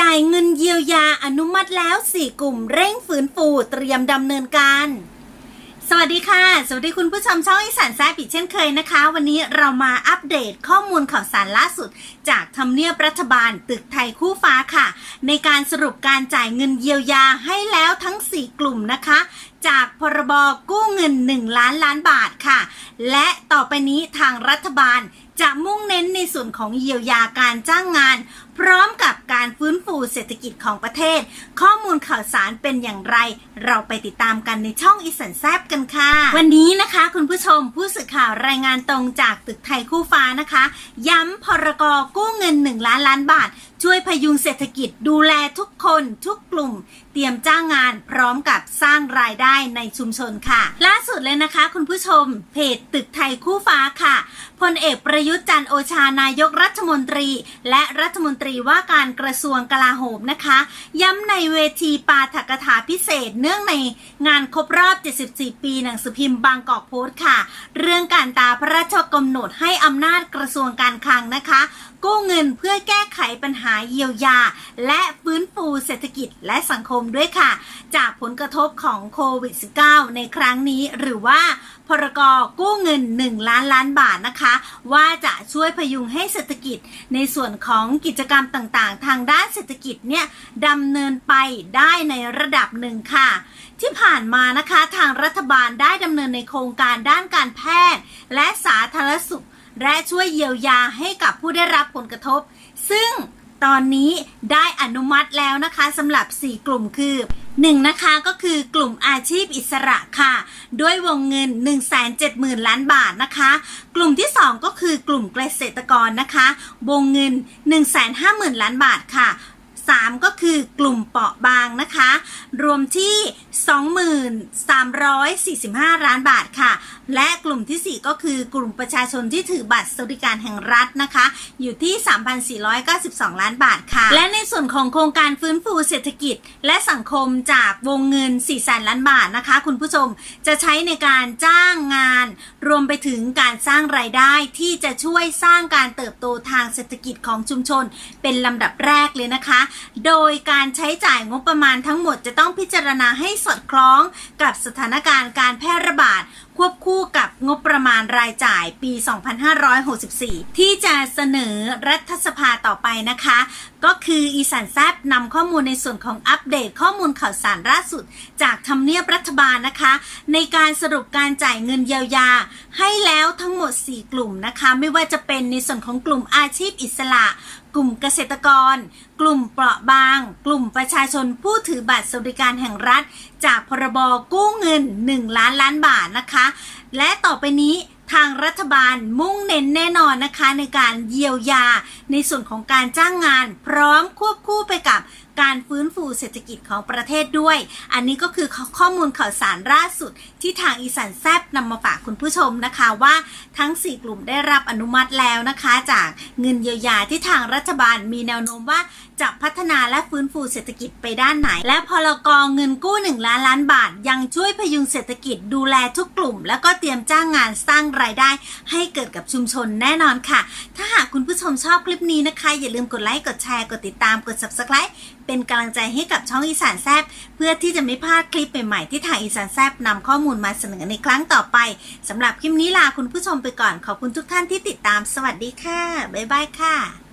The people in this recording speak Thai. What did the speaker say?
จ่ายเงินเยียวยาอนุมัติแล้ว 4 กลุ่มเร่งฟื้นฟูเตรียมดำเนินการ สวัสดีค่ะ สวัสดีคุณผู้ชมช่องอีสานแซบอีกเช่นเคยนะคะ วันนี้เรามาอัปเดตข้อมูลข่าวสารล่าสุด จากทำเนียบรัฐบาลตึกไทยคู่ฟ้าค่ะ ในการสรุปการจ่ายเงินเยียวยาให้แล้วทั้ง 4 กลุ่มนะคะ จากพรบกู้เงิน 1 ล้านล้านบาทค่ะ และต่อไปนี้ทางรัฐบาลจะมุ่งเน้นในส่วนของเยียวยาการจ้างงาน พร้อมกับ เศรษฐกิจของประเทศ ข้อมูลข่าวสารเป็นอย่างไร เราไปติดตามกันในช่องอีสันแซบกันค่ะ วันนี้นะคะคุณผู้ชมผู้สื่อข่าวรายงานตรงจากตึกไทยคู่ฟ้านะคะ ย้ำพรกรกู้เงิน 1 ล้านล้านบาท ช่วยพยุงเศรษฐกิจดูแลทุกคนทุกกลุ่ม เตรียมจ้างงานพร้อมกับสร้างรายได้ในชุมชนค่ะ ล่าสุดเลยนะคะ คุณผู้ชมเพจตึกไทยคู่ฟ้าค่ะ พลเอกประยุทธ์จันทร์โอชานายกรัฐมนตรี และรัฐมนตรีว่าการกระทรวงกลาโหมนะคะ ย้ำในเวทีปาฐกถาพิเศษเนื่องในงานครบรอบ 74 ปีหนังสือพิมพ์บางกอกโพสต์ค่ะ เรื่องการตาพระราชกำหนดให้อำนาจกระทรวงการคลังนะคะ กู้เงินเพื่อแก้ไขปัญหาเยียวยา และฟื้นฟูเศรษฐกิจและสังคมด้วยค่ะ จากผลกระทบของโควิด -19 ในครั้งนี้หรือว่าพรกกู้เงิน 1 ล้านล้านบาทนะคะว่าจะช่วยพยุงให้เศรษฐกิจในส่วนของกิจกรรมต่างๆ ทางด้านเศรษฐกิจเนี่ยดำเนินไปได้ในระดับหนึ่งค่ะ ที่ผ่านมานะคะทางรัฐบาลได้ดำเนินในโครงการด้านการแพทย์ และสาธารณสุข และช่วยเยียวยาให้กับผู้ได้รับผลกระทบ ซึ่งตอนนี้ได้อนุมัติแล้วนะคะสำหรับ 4 กลุ่มคือ 1. นะคะก็คือกลุ่มอาชีพอิสระค่ะ ด้วยวงเงิน 170,000 ล้านบาทนะคะ กลุ่มที่ 2 ก็คือกลุ่มเกษตรกรนะคะ วงเงิน 150,000 ล้านบาทค่ะ 3 ก็คือกลุ่มเปราะบางนะคะ รวมที่ 2345 ล้านบาทค่ะ และกลุ่มทีสี่ 4 ก็คือกลุ่มประชาชนที่ถือบัตรสวัสดิการแห่งรัฐนะคะ อยู่ที่ 3,492 ล้านบาทค่ะ และในส่วนของโครงการฟื้นฟูเศรษฐกิจ และสังคมจากวงเงิน4แสนล้านบาทนะคะ คุณผู้ชมจะใช้ในการจ้างงาน รวมไปถึงการสร้างรายได้ที่จะช่วยสร้างการเติบโตทางเศรษฐกิจของชุมชน เป็นลำดับแรกเลยนะคะโดยการใช้จ่ายงบประมาณทั้งหมดจะต้องพิจารณาให้สอดคล้องกับสถานการณ์การแพร่ระบาด ควบคู่กับงบประมาณรายจ่ายปี 2564 ที่จะเสนอรัฐสภาต่อไปนะคะ ก็คืออีสานแซบนำข้อมูลในส่วนของอัปเดตข้อมูลข่าวสารล่าสุด จากทำเนียบรัฐบาลนะคะ ในการสรุปการจ่ายเงินเยียวยา ให้แล้วทั้งหมด 4 กลุ่มนะคะ ไม่ว่าจะเป็นในส่วนของกลุ่มอาชีพอิสระ กลุ่มเกษตรกร กลุ่มเปราะบาง กลุ่มประชาชนผู้ถือบัตรสวัสดิการแห่งรัฐ จากพรบกู้เงิน 1 ล้านล้านบาทนะคะ และต่อไปนี้ ทางรัฐบาลมุ่งเน้นแน่นอนนะคะในการเยียวยาในส่วนของการจ้างงาน พร้อมควบคู่ไปกับการฟื้นฟูเศรษฐกิจของประเทศด้วย อันนี้ก็คือข้อมูลข่าวสารล่าสุด ที่ทางอีสานแซบนำมาฝากคุณผู้ชมนะคะว่าทั้ง 4 กลุ่มได้รับอนุมัติแล้วนะคะ จากเงินเยียวยาที่ทางรัฐบาลมีแนวโน้มว่าจะพัฒนาและฟื้นฟูเศรษฐกิจไปด้านไหน และพลกองเงินกู้ 1 ล้านล้านบาท ยังช่วยพยุงเศรษฐกิจดูแลทุกกลุ่ม แล้วก็เตรียมจ้างงานสร้างรายได้ ให้เกิดกับชุมชนแน่นอนค่ะ ถ้าหากคุณผู้ชมชอบคลิปนี้นะคะ อย่าลืมกดไลค์กดแชร์กดติดตามกด subscribe เป็นกำลังใจให้กับช่องอีสานแซบเพื่อที่จะไม่พลาดคลิปใหม่ๆที่ทางอีสานแซบนำข้อมูลมาเสนอในครั้งต่อไปสำหรับคลิปนี้ลาคุณผู้ชมไปก่อนขอบคุณทุกท่านที่ติดตามสวัสดีค่ะบ๊ายบายค่ะ